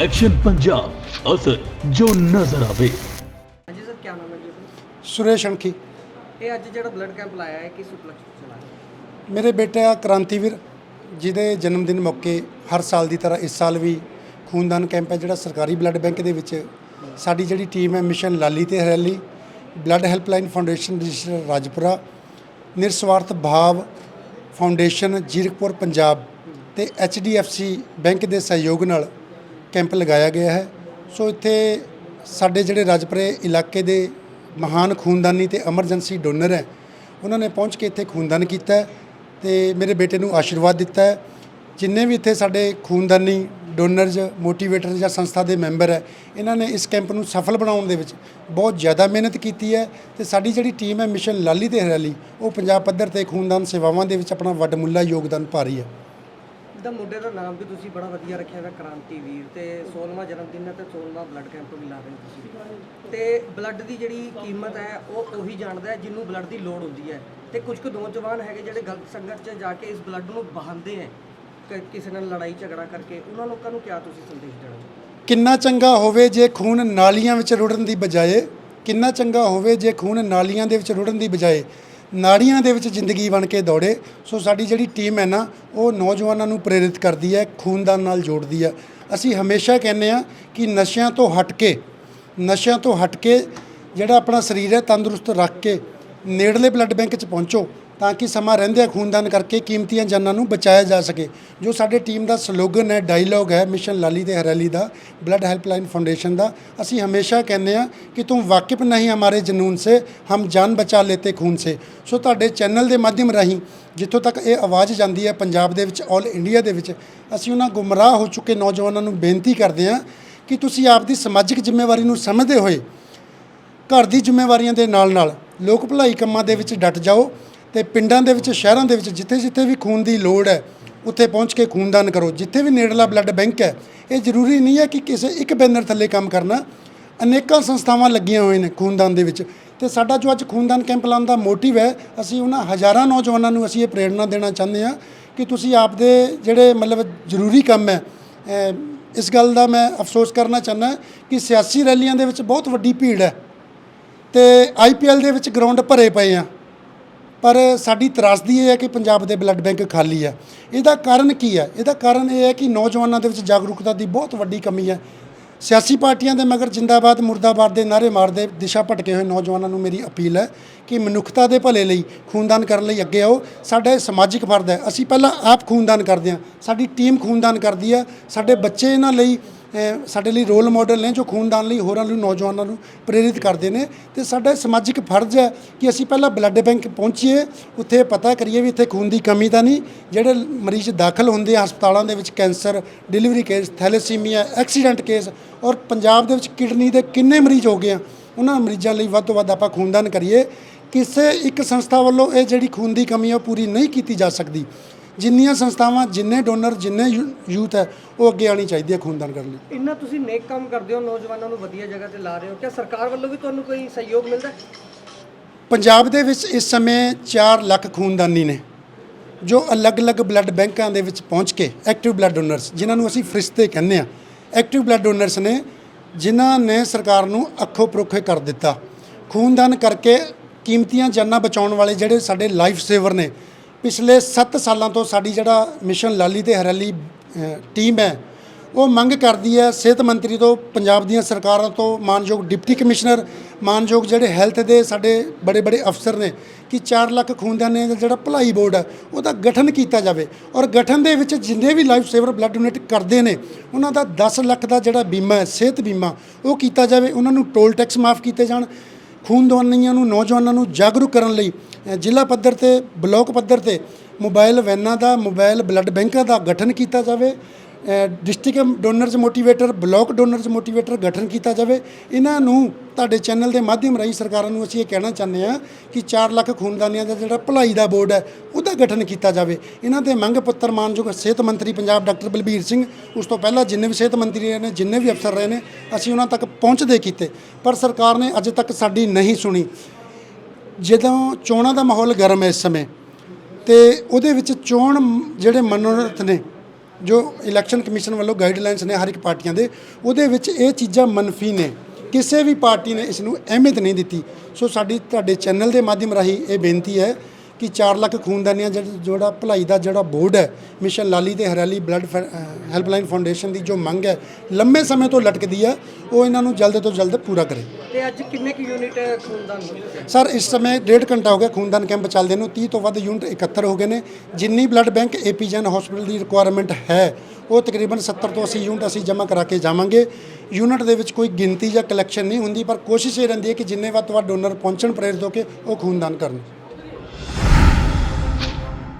Mission Punjab ਅਸਰ ਜੋ ਨਜ਼ਰ ਆਵੇ ਹਾਂਜੀ ਸਰ ਕੀ ਨਾਮ ਹੈ ਜੀ ਆਪਣਾ? ਸੁਰੇਸ਼ ਅਣਖੀ ਇਹ ਅੱਜ ਜਿਹੜਾ ਬਲੱਡ ਕੈਂਪ ਲਾਇਆ ਹੈ ਕਿਸ ਉਪਲਕਸ਼ ਚਲਾਇਆ ਮੇਰੇ ਬੇਟਾ ਕ੍ਰਾਂਤੀਵੀਰ ਜਿਹਦੇ ਜਨਮ ਦਿਨ ਮੌਕੇ ਹਰ ਸਾਲ ਦੀ ਤਰ੍ਹਾਂ ਇਸ ਸਾਲ ਵੀ ਖੂਨਦਾਨ ਕੈਂਪ ਹੈ ਜਿਹੜਾ ਸਰਕਾਰੀ ਬਲੱਡ ਬੈਂਕ ਦੇ ਵਿੱਚ ਸਾਡੀ ਜਿਹੜੀ ਟੀਮ ਹੈ ਮਿਸ਼ਨ ਲਾਲੀ ਤੇ ਹਰਿਆਲੀ blood helpline foundation register Rajpura ਨਿਰਸਵਾਰਥ ਭਾਵ ਫਾਊਂਡੇਸ਼ਨ ਜੀਰਕਪੁਰ ਪੰਜਾਬ ਤੇ HDFC ਬੈਂਕ ਦੇ ਸਹਿਯੋਗ ਨਾਲ ਕੈਂਪ ਲਗਾਇਆ ਗਿਆ ਹੈ। ਸੋ ਇੱਥੇ ਸਾਡੇ ਜਿਹੜੇ ਰਾਜਪੁਰੇ ਇਲਾਕੇ ਦੇ ਮਹਾਨ ਖੂਨਦਾਨੀ ਤੇ ਐਮਰਜੈਂਸੀ ਡੋਨਰ ਹੈ, ਉਹਨਾਂ ਨੇ ਪਹੁੰਚ ਕੇ ਇੱਥੇ ਖੂਨਦਾਨ ਕੀਤਾ ਹੈ ਤੇ ਮੇਰੇ ਬੇਟੇ ਨੂੰ ਆਸ਼ੀਰਵਾਦ ਦਿੱਤਾ ਹੈ। ਜਿੰਨੇ ਵੀ ਇੱਥੇ ਸਾਡੇ ਖੂਨਦਾਨੀ ਡੋਨਰਜ਼, ਮੋਟੀਵੇਟਰ ਜਾਂ ਸੰਸਥਾ ਦੇ ਮੈਂਬਰ ਹੈ, ਇਹਨਾਂ ਨੇ ਇਸ ਕੈਂਪ ਨੂੰ ਸਫਲ ਬਣਾਉਣ ਦੇ ਵਿੱਚ ਬਹੁਤ ਜ਼ਿਆਦਾ ਮਿਹਨਤ ਕੀਤੀ ਹੈ ਤੇ ਸਾਡੀ ਜਿਹੜੀ ਟੀਮ ਹੈ ਮਿਸ਼ਨ ਲਾਲੀ ਤੇ ਹਰਿਆਲੀ, ਉਹ ਪੰਜਾਬ ਪੱਧਰ ਤੇ ਖੂਨਦਾਨ ਸੇਵਾਵਾਂ ਦੇ ਵਿੱਚ ਆਪਣਾ ਵੱਡਮੁੱਲਾ ਯੋਗਦਾਨ ਪਾ ਰਹੀ ਹੈ। ਦਾ ਮੁੰਡੇ ਦਾ ਨਾਮ ਵੀ ਤੁਸੀਂ ਬੜਾ ਵਧੀਆ ਰੱਖਿਆ ਹੈ ਕ੍ਰਾਂਤੀ ਵੀਰ ਤੇ 16ਵਾਂ ਜਨਮ ਦਿਨ ਹੈ ਤੇ 16ਵਾਂ ਬਲੱਡ ਕੈਂਪ ਵੀ ਲਾ ਰਹੇ ਹੋ ਤੁਸੀਂ। ਤੇ ਬਲੱਡ ਦੀ ਜਿਹੜੀ ਕੀਮਤ ਹੈ, ਉਹ ਉਹੀ ਜਾਣਦਾ ਹੈ ਜਿਹਨੂੰ ਬਲੱਡ ਦੀ ਲੋੜ ਹੁੰਦੀ ਹੈ। ਤੇ ਕੁਝ ਕੁ ਨੌਜਵਾਨ ਹੈਗੇ ਜਿਹੜੇ ਗਲਤ ਸੰਗਤ 'ਚ ਜਾ ਕੇ ਇਸ ਬਲੱਡ ਨੂੰ ਬਹਾਉਂਦੇ ਹੈ ਕਿਸੇ ਨਾਲ ਲੜਾਈ ਝਗੜਾ ਕਰਕੇ, ਉਹਨਾਂ ਲੋਕਾਂ ਨੂੰ ਕਿਆ ਤੁਸੀਂ ਸੰਦੇਸ਼ ਦੇਣਾ ਕਿੰਨਾ ਚੰਗਾ ਹੋਵੇ ਜੇ ਖੂਨ ਨਾਲੀਆਂ ਵਿੱਚ ਰੁੜਨ ਦੀ ਬਜਾਏ, ਕਿੰਨਾ ਚੰਗਾ ਹੋਵੇ ਜੇ ਖੂਨ ਨਾਲੀਆਂ ਦੇ ਵਿੱਚ ਰੁੜਨ ਦੀ ਬਜਾਏ ਨਾੜੀਆਂ ਦੇ ਵਿੱਚ ਜ਼ਿੰਦਗੀ ਬਣ ਕੇ ਦੌੜੇ। ਸੋ ਸਾਡੀ ਜਿਹੜੀ ਟੀਮ ਹੈ ਨਾ, ਉਹ ਨੌਜਵਾਨਾਂ ਨੂੰ ਪ੍ਰੇਰਿਤ ਕਰਦੀ ਹੈ, ਖੂਨਦਾਨ ਨਾਲ ਜੋੜਦੀ ਹੈ। ਅਸੀਂ ਹਮੇਸ਼ਾ ਕਹਿੰਦੇ ਆ ਕਿ ਨਸ਼ਿਆਂ ਤੋਂ ਹਟ ਕੇ, ਨਸ਼ਿਆਂ ਤੋਂ ਹਟ ਕੇ ਜਿਹੜਾ ਆਪਣਾ ਸਰੀਰ ਹੈ, ਤੰਦਰੁਸਤ ਰੱਖ ਕੇ ਨੇੜਲੇ ਬਲੱਡ ਬੈਂਕ 'ਚ ਪਹੁੰਚੋ। ਤਾਂ ਕਿ ਸਮਾਂ ਰਹਿੰਦਿਆਂ ਖੂਨਦਾਨ ਕਰਕੇ ਕੀਮਤੀਆਂ ਜਾਨਾਂ ਨੂੰ ਬਚਾਇਆ ਜਾ ਸਕੇ। ਜੋ ਸਾਡੇ ਟੀਮ ਦਾ ਸਲੋਗਨ ਹੈ, ਡਾਇਲੌਗ ਹੈ, ਮਿਸ਼ਨ ਲਾਲੀ ਤੇ ਹਰੈਲੀ ਦਾ, ਬਲੱਡ ਹੈਲਪਲਾਈਨ ਫਾਊਂਡੇਸ਼ਨ ਦਾ, ਅਸੀਂ ਹਮੇਸ਼ਾ ਕਹਿੰਦੇ ਆ ਕਿ ਤੂੰ ਵਾਕਿਫ ਨਹੀਂ ਹਮਾਰੇ ਜਨੂਨ ਸੇ, ਹਮ ਜਾਨ ਬਚਾ ਲੇਤੇ ਖੂਨ ਸੇ। ਸੋ ਤੁਹਾਡੇ ਚੈਨਲ ਦੇ ਮਾਧਿਅਮ ਰਾਹੀਂ ਜਿੱਥੋਂ ਤੱਕ ਇਹ ਆਵਾਜ਼ ਜਾਂਦੀ ਹੈ, ਪੰਜਾਬ ਦੇ ਵਿੱਚ, ਆਲ ਇੰਡੀਆ ਦੇ ਵਿੱਚ, ਅਸੀਂ ਉਹਨਾਂ ਗੁੰਮਰਾਹ ਹੋ ਚੁੱਕੇ ਨੌਜਵਾਨਾਂ ਨੂੰ ਬੇਨਤੀ ਕਰਦੇ ਹਾਂ ਕਿ ਤੁਸੀਂ ਆਪਦੀ ਸਮਾਜਿਕ ਜ਼ਿੰਮੇਵਾਰੀ ਨੂੰ ਸਮਝਦੇ ਹੋਏ ਘਰ ਦੀ ਜ਼ਿੰਮੇਵਾਰੀਆਂ ਦੇ ਨਾਲ ਨਾਲ ਲੋਕ ਭਲਾਈ ਕੰਮਾਂ ਦੇ ਵਿੱਚ ਡਟ ਜਾਓ। ਤੇ ਪਿੰਡਾਂ ਦੇ ਵਿੱਚ, ਸ਼ਹਿਰਾਂ ਦੇ ਵਿੱਚ ਜਿੱਥੇ ਜਿੱਥੇ ਵੀ ਖੂਨ ਦੀ ਲੋੜ ਹੈ, ਉੱਥੇ ਪਹੁੰਚ ਕੇ ਖੂਨਦਾਨ ਕਰੋ। ਜਿੱਥੇ ਵੀ ਨੇੜਲਾ ਬਲੱਡ ਬੈਂਕ ਹੈ, ਇਹ ਜ਼ਰੂਰੀ ਨਹੀਂ ਹੈ ਕਿ ਕਿਸੇ ਇੱਕ ਬੈਨਰ ਥੱਲੇ ਕੰਮ ਕਰਨਾ। ਅਨੇਕਾਂ ਸੰਸਥਾਵਾਂ ਲੱਗੀਆਂ ਹੋਈਆਂ ਨੇ ਖੂਨਦਾਨ ਦੇ ਵਿੱਚ ਤੇ ਸਾਡਾ ਜੋ ਅੱਜ ਖੂਨਦਾਨ ਕੈਂਪ ਲਾਉਣ ਦਾ ਮੋਟਿਵ ਹੈ, ਅਸੀਂ ਉਹਨਾਂ ਹਜ਼ਾਰਾਂ ਨੌਜਵਾਨਾਂ ਨੂੰ ਅਸੀਂ ਇਹ ਪ੍ਰੇਰਣਾ ਦੇਣਾ ਚਾਹੁੰਦੇ ਹਾਂ ਕਿ ਤੁਸੀਂ ਆਪਦੇ ਜਿਹੜੇ ਮਤਲਬ ਜ਼ਰੂਰੀ ਕੰਮ ਹੈ ਇਸ ਗੱਲ ਦਾ ਮੈਂ ਅਫਸੋਸ ਕਰਨਾ ਚਾਹੁੰਦਾ ਕਿ ਸਿਆਸੀ ਰੈਲੀਆਂ ਦੇ ਵਿੱਚ ਬਹੁਤ ਵੱਡੀ ਭੀੜ ਹੈ ਤੇ ਆਈਪੀਐਲ ਦੇ ਵਿੱਚ ਗਰਾਊਂਡ ਭਰੇ ਪਏ ਆ ਪਰ ਸਾਡੀ ਤਰਾਸਦੀ ਇਹ ਹੈ ਕਿ ਪੰਜਾਬ ਦੇ ਬਲੱਡ ਬੈਂਕ ਖਾਲੀ ਹੈ। ਇਹਦਾ ਕਾਰਨ ਕੀ ਹੈ? ਇਹਦਾ ਕਾਰਨ ਇਹ ਹੈ ਕਿ ਨੌਜਵਾਨਾਂ ਦੇ ਵਿੱਚ ਜਾਗਰੂਕਤਾ ਦੀ ਬਹੁਤ ਵੱਡੀ ਕਮੀ ਹੈ। ਸਿਆਸੀ ਪਾਰਟੀਆਂ ਦੇ ਮਗਰ ਜਿੰਦਾਬਾਦ, ਮੁਰਦਾਬਾਦ ਦੇ ਨਾਰੇ ਮਾਰਦੇ ਦਿਸ਼ਾ ਭਟਕੇ ਹੋਏ ਨੌਜਵਾਨਾਂ ਨੂੰ ਮੇਰੀ ਅਪੀਲ ਹੈ ਕਿ ਮਨੁੱਖਤਾ ਦੇ ਭਲੇ ਲਈ ਖੂਨਦਾਨ ਕਰਨ ਲਈ ਅੱਗੇ ਆਓ। ਸਾਡਾ ਇਹ ਸਮਾਜਿਕ ਫਰਜ਼ ਹੈ। ਅਸੀਂ ਪਹਿਲਾਂ ਆਪ ਖੂਨਦਾਨ ਕਰਦੇ ਹਾਂ। ਸਾਡੀ ਟੀਮ ਖੂਨਦਾਨ ਕਰਦੀ ਹੈ। ਸਾਡੇ ਬੱਚੇ ਇਹਨਾਂ ਲਈ ਸਾਡੇ ਲਈ ਰੋਲ ਮਾਡਲ ਨੇ ਜੋ ਖੂਨਦਾਨ ਲਈ ਹੋਰਾਂ ਨੂੰ, ਨੌਜਵਾਨਾਂ ਨੂੰ ਪ੍ਰੇਰਿਤ ਕਰਦੇ ਨੇ ਤੇ ਸਾਡਾ ਸਮਾਜਿਕ ਫਰਜ਼ ਹੈ ਕਿ ਅਸੀਂ ਪਹਿਲਾਂ ਬਲੱਡ ਬੈਂਕ ਪਹੁੰਚੀਏ, ਉੱਥੇ ਪਤਾ ਕਰੀਏ ਵੀ ਇੱਥੇ ਖੂਨ ਦੀ ਕਮੀ ਤਾਂ ਨਹੀਂ, ਜਿਹੜੇ ਮਰੀਜ਼ ਦਾਖਲ ਹੁੰਦੇ ਆ ਹਸਪਤਾਲਾਂ ਦੇ ਵਿੱਚ, cancer, delivery case, thalassemia, accident case ਔਰ ਪੰਜਾਬ ਦੇ ਵਿੱਚ ਕਿਡਨੀ ਦੇ ਕਿੰਨੇ ਮਰੀਜ਼ ਹੋ ਗਏ ਆ, ਉਹਨਾਂ ਮਰੀਜ਼ਾਂ ਲਈ ਵੱਧ ਤੋਂ ਵੱਧ ਆਪਾਂ ਖੂਨਦਾਨ ਕਰੀਏ। ਕਿਸੇ ਇੱਕ ਸੰਸਥਾ ਵੱਲੋਂ ਇਹ ਜਿਹੜੀ ਖੂਨ ਦੀ ਕਮੀ ਹੈ ਉਹ ਪੂਰੀ ਨਹੀਂ ਕੀਤੀ ਜਾ ਸਕਦੀ। ਜਿੰਨੀਆਂ ਸੰਸਥਾਵਾਂ ਜਿੰਨੇ ਡੋਨਰ ਜਿੰਨੇ ਯੂਥ ਹੈ ਉਹ ਅੱਗੇ ਆਣੀ ਚਾਹੀਦੀ ਹੈ ਖੂਨਦਾਨ ਕਰਨ ਲਈ। ਇੰਨਾ ਤੁਸੀਂ ਨੇਕ ਕੰਮ ਕਰਦੇ ਹੋ ਨੌਜਵਾਨਾਂ ਨੂੰ ਵਧੀਆ ਜਗ੍ਹਾ ਤੇ ਲਾ ਰਹੇ ਹੋ। ਕਿਆ ਸਰਕਾਰ ਵੱਲੋਂ ਵੀ ਤੁਹਾਨੂੰ ਕੋਈ ਸਹਿਯੋਗ ਮਿਲਦਾ ਹੈ? ਪੰਜਾਬ ਦੇ ਵਿੱਚ ਇਸ ਸਮੇਂ 4 ਲੱਖ ਖੂਨਦਾਨੀ ਨੇ ਜੋ ਅਲੱਗ-ਅਲੱਗ ਬਲੱਡ ਬੈਂਕਾਂ ਦੇ ਵਿੱਚ ਪਹੁੰਚ ਕੇ ਐਕਟਿਵ ਬਲੱਡ ਡੋਨਰਸ ਜਿਨ੍ਹਾਂ ਨੂੰ ਅਸੀਂ ਫਰਿਸ਼ਤੇ ਕਹਿੰਦੇ ਆ ਐਕਟਿਵ ਬਲੱਡ ਡੋਨਰਸ ਨੇ ਜਿਨ੍ਹਾਂ ਨੇ ਸਰਕਾਰ ਨੂੰ ਅੱਖੋਂ ਪਰੋਖੇ ਕਰ ਦਿੱਤਾ। ਖੂਨਦਾਨ ਕਰਕੇ ਕੀਮਤੀਆਂ ਜਾਨਾਂ ਬਚਾਉਣ ਵਾਲੇ ਜਿਹੜੇ ਸਾਡੇ ਲਾਈਫ ਸੇਵਰ ਨੇ ਪਿਛਲੇ 7 ਸਾਲਾਂ ਤੋਂ ਸਾਡੀ ਜਿਹੜਾ ਮਿਸ਼ਨ ਲਾਲੀ ਤੇ ਹਰਿਆਲੀ ਟੀਮ ਹੈ, ਉਹ ਮੰਗ ਕਰਦੀ ਹੈ ਸਿਹਤ ਮੰਤਰੀ ਤੋਂ, ਪੰਜਾਬ ਦੀਆਂ ਸਰਕਾਰਾਂ ਤੋਂ ਮਾਨਯੋਗ ਡਿਪਟੀ ਕਮਿਸ਼ਨਰ, ਮਾਨਯੋਗ ਜਿਹੜੇ ਹੈਲਥ ਦੇ ਸਾਡੇ ਬੜੇ ਬੜੇ ਅਫਸਰ ਨੇ ਕਿ 4 ਲੱਖ ਖੂਨਦਾਨੇ ਦਾ ਜਿਹੜਾ ਭਲਾਈ ਬੋਰਡ ਹੈ, ਉਹਦਾ ਗਠਨ ਕੀਤਾ ਜਾਵੇ। ਔਰ ਗਠਨ ਦੇ ਵਿੱਚ ਜਿੰਨੇ ਵੀ ਲਾਈਫ ਸੇਵਰ ਬਲੱਡ ਡੋਨੇਟ ਕਰਦੇ ਨੇ, ਉਹਨਾਂ ਦਾ 10 ਲੱਖ ਦਾ ਜਿਹੜਾ ਬੀਮਾ ਹੈ, ਸਿਹਤ ਬੀਮਾ, ਉਹ ਕੀਤਾ ਜਾਵੇ। ਉਹਨਾਂ ਨੂੰ ਟੋਲ ਟੈਕਸ ਮਾਫ ਕੀਤੇ ਜਾਣ ਖੂਨਦਾਨੀਆਂ ਨੂੰ ਨੌਜਵਾਨਾਂ ਨੂੰ ਜਾਗਰੂਕ ਕਰਨ ਲਈ ਜ਼ਿਲ੍ਹਾ ਪੱਧਰ ਤੇ, ਬਲਾਕ ਪੱਧਰ ਤੇ ਮੋਬਾਈਲ ਵੈਨਾਂ ਦਾ, ਮੋਬਾਈਲ ਬਲੱਡ ਬੈਂਕਾਂ ਦਾ ਗਠਨ ਕੀਤਾ ਜਾਵੇ। District donors motivator block donors motivator ਗਠਨ ਕੀਤਾ ਜਾਵੇ। ਇਹਨਾਂ ਨੂੰ ਤੁਹਾਡੇ ਚੈਨਲ ਦੇ ਮਾਧਿਅਮ ਰਾਹੀਂ ਸਰਕਾਰਾਂ ਨੂੰ ਅਸੀਂ ਇਹ ਕਹਿਣਾ ਚਾਹੁੰਦੇ ਹਾਂ ਕਿ 4 ਲੱਖ ਖੂਨਦਾਨੀਆਂ ਦਾ ਜਿਹੜਾ ਭਲਾਈ ਦਾ ਬੋਰਡ ਹੈ, ਉਹਦਾ ਗਠਨ ਕੀਤਾ ਜਾਵੇ। ਇਹਨਾਂ ਦੇ ਮੰਗ ਪੱਤਰ ਮਾਨਯੋਗ ਸਿਹਤ ਮੰਤਰੀ ਪੰਜਾਬ ਡਾਕਟਰ ਬਲਬੀਰ ਸਿੰਘ, ਉਸ ਤੋਂ ਪਹਿਲਾਂ ਜਿੰਨੇ ਵੀ ਸਿਹਤ ਮੰਤਰੀ ਰਹੇ ਨੇ, ਜਿੰਨੇ ਵੀ ਅਫਸਰ ਰਹੇ ਨੇ, ਅਸੀਂ ਉਹਨਾਂ ਤੱਕ ਪਹੁੰਚਦੇ ਕੀਤੇ। ਪਰ ਸਰਕਾਰ ਨੇ ਅਜੇ ਤੱਕ ਸਾਡੀ ਨਹੀਂ ਸੁਣੀ। ਜਦੋਂ ਚੋਣਾਂ ਦਾ ਮਾਹੌਲ ਗਰਮ ਹੈ ਇਸ ਸਮੇਂ, ਤੇ ਉਹਦੇ ਵਿੱਚ ਚੋਣ ਜਿਹੜੇ ਮਨੋਰਥ ਨੇ ਜੋ ਇਲੈਕਸ਼ਨ ਕਮਿਸ਼ਨ ਵੱਲੋਂ ਗਾਈਡਲਾਈਨਸ ਨੇ ਹਰ ਇੱਕ ਪਾਰਟੀਆਂ ਦੇ, ਉਹਦੇ ਵਿੱਚ ਇਹ ਚੀਜ਼ਾਂ ਮੰਨਫੀ ਨੇ। ਕਿਸੇ ਵੀ ਪਾਰਟੀ ਨੇ ਇਸ ਨੂੰ ਅਹਿਮੀਅਤ ਨਹੀਂ ਦਿੱਤੀ। ਸੋ ਸਾਡੀ, ਤੁਹਾਡੇ ਚੈਨਲ ਦੇ ਮਾਧਿਅਮ ਰਾਹੀਂ ਇਹ ਬੇਨਤੀ ਹੈ ਕਿ 4 ਲੱਖ ਖੂਨਦਾਨੀਆਂ ਜਿਹੜਾ ਭਲਾਈ ਦਾ ਜਿਹੜਾ ਬੋਰਡ ਹੈ ਮਿਸ਼ਨ ਲਾਲੀ ਤੇ ਹਰਿਆਲੀ ਬਲੱਡ ਹੈਲਪਲਾਈਨ ਫਾਊਂਡੇਸ਼ਨ ਦੀ ਜੋ ਮੰਗ ਹੈ ਲੰਮੇ ਸਮੇਂ ਤੋਂ ਲਟਕਦੀ ਹੈ ਉਹ ਇਹਨਾਂ ਨੂੰ ਜਲਦ ਤੋਂ ਜਲਦ ਪੂਰਾ ਕਰੇ। ਤੇ ਅੱਜ ਕਿੰਨੇ ਕੁ ਯੂਨਿਟ ਖੂਨਦਾਨ ਸਰ ਇਸ ਸਮੇਂ ਡੇਢ ਘੰਟਾ ਹੋ ਗਿਆ ਖੂਨਦਾਨ ਕੈਂਪ ਚੱਲਦੇ ਨੂੰ 30 ਤੋਂ ਵੱਧ ਯੂਨਿਟ ਇਕੱਤਰ ਹੋ ਗਏ ਨੇ ਜਿੰਨੀ ਬਲੱਡ ਬੈਂਕ ਏਪੀ ਜਨ ਹਸਪੀਟਲ ਦੀ ਰਿਕੁਆਇਰਮੈਂਟ ਹੈ ਉਹ ਤਕਰੀਬਨ 70 ਤੋਂ 80 ਯੂਨਿਟ ਅਸੀਂ ਜਮ੍ਹਾਂ ਕਰਾ ਕੇ ਜਾਵਾਂਗੇ। ਯੂਨਿਟ ਦੇ ਵਿੱਚ ਕੋਈ ਗਿਣਤੀ ਜਾਂ ਕਲੈਕਸ਼ਨ ਨਹੀਂ ਹੁੰਦੀ ਪਰ ਕੋਸ਼ਿਸ਼ ਇਹ ਰਹਿੰਦੀ ਹੈ ਕਿ ਜਿੰਨੇ ਵੱਧ ਤੋਂ ਵੱਧ ਡੋਨਰ ਪਹੁੰਚਣ ਪ੍ਰੇਰਿਤ ਹੋ ਕੇ ਉਹ ਖੂਨਦਾਨ ਕਰਨ।